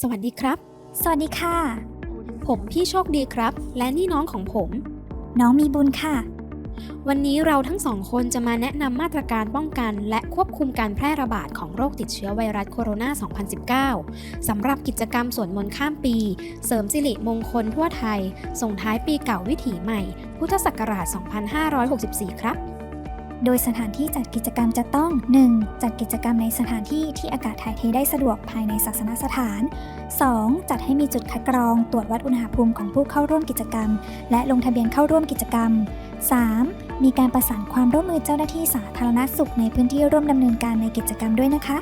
สวัสดีครับ สวัสดีค่ะ ผมพี่โชคดีครับ และนี่น้องของผม น้องมีบุญค่ะ วันนี้เราทั้งสองคนจะมาแนะนำมาตรการป้องกัน และควบคุมการแพร่ระบาดของโรคติดเชื้อไวรัสโคโรนา 2019 สำหรับกิจกรรมสวดมนต์ข้ามปี เสริมสิริมงคลทั่วไทย ส่งท้ายปีเก่าวิถีใหม่ พุทธศักราช 2564 ครับ โดยสถานที่จัดกิจกรรมจะต้อง 1. จัดกิจกรรมในสถานที่ที่อากาศถ่ายเทได้สะดวกภายในศาสนสถาน 2. จัดให้มีจุดคัดกรอง ตรวจวัดอุณหภูมิของผู้เข้าร่วมกิจกรรม และลงทะเบียนเข้าร่วมกิจกรรม 3. มีการประสานความร่วมมือเจ้าหน้าที่สาธารณสุขในพื้นที่ร่วมดำเนินการในกิจกรรมด้วยนะคะ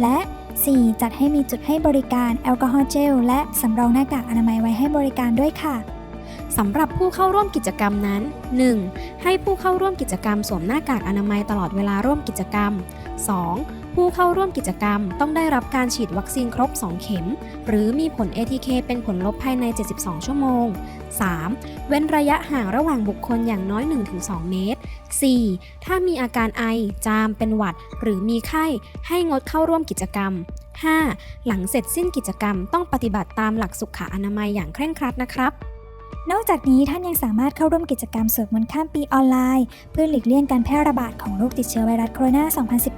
และ 4. จัดให้มีจุดให้บริการแอลกอฮอล์เจลและสำรองหน้ากากอนามัยไว้ให้บริการด้วยค่ะ สำหรับผู้เข้าร่วมกิจกรรมนั้น 1. ให้ผู้เข้าร่วมกิจกรรมสวมหน้ากากอนามัยตลอดเวลาร่วมกิจกรรม 2. ผู้เข้าร่วมกิจกรรมต้องได้รับการฉีดวัคซีนครบ 2 เข็ม หรือมีผล ATK เป็นผลลบภายใน 72 ชั่วโมง 3. เว้นระยะห่างระหว่างบุคคลอย่างน้อย 1-2 เมตร 4. ถ้ามีอาการไอ จาม เป็นหวัด หรือมีไข้ ให้งดเข้าร่วมกิจกรรม 5. หลังเสร็จสิ้นกิจกรรมต้องปฏิบัติตามหลักสุขอนามัยอย่างเคร่งครัดนะครับ นอกจากนี้ท่านยังสามารถเข้าร่วมกิจกรรมสวดมนต์ข้ามปีออนไลน์ เพื่อหลีกเลี่ยงการแพร่ระบาดของโรคติดเชื้อไวรัสโคโรน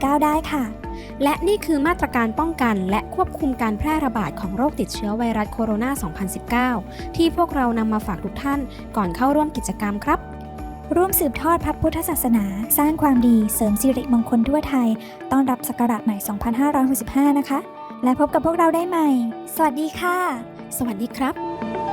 า 2019 ได้ค่ะ และนี่คือมาตรการป้องกันและควบคุมการแพร่ระบาดของโรคติดเชื้อไวรัสโคโรนา 2019 ที่พวกเรานำมาฝากทุกท่านก่อนเข้าร่วมกิจกรรมครับ ร่วมสืบทอดพระพุทธศาสนา สร้างความดีเสริมสิริมงคลทั่วไทย ต้อนรับศักราชใหม่ 2565 นะคะ และพบกับพวกเราได้ใหม่ สวัสดีค่ะ สวัสดีครับ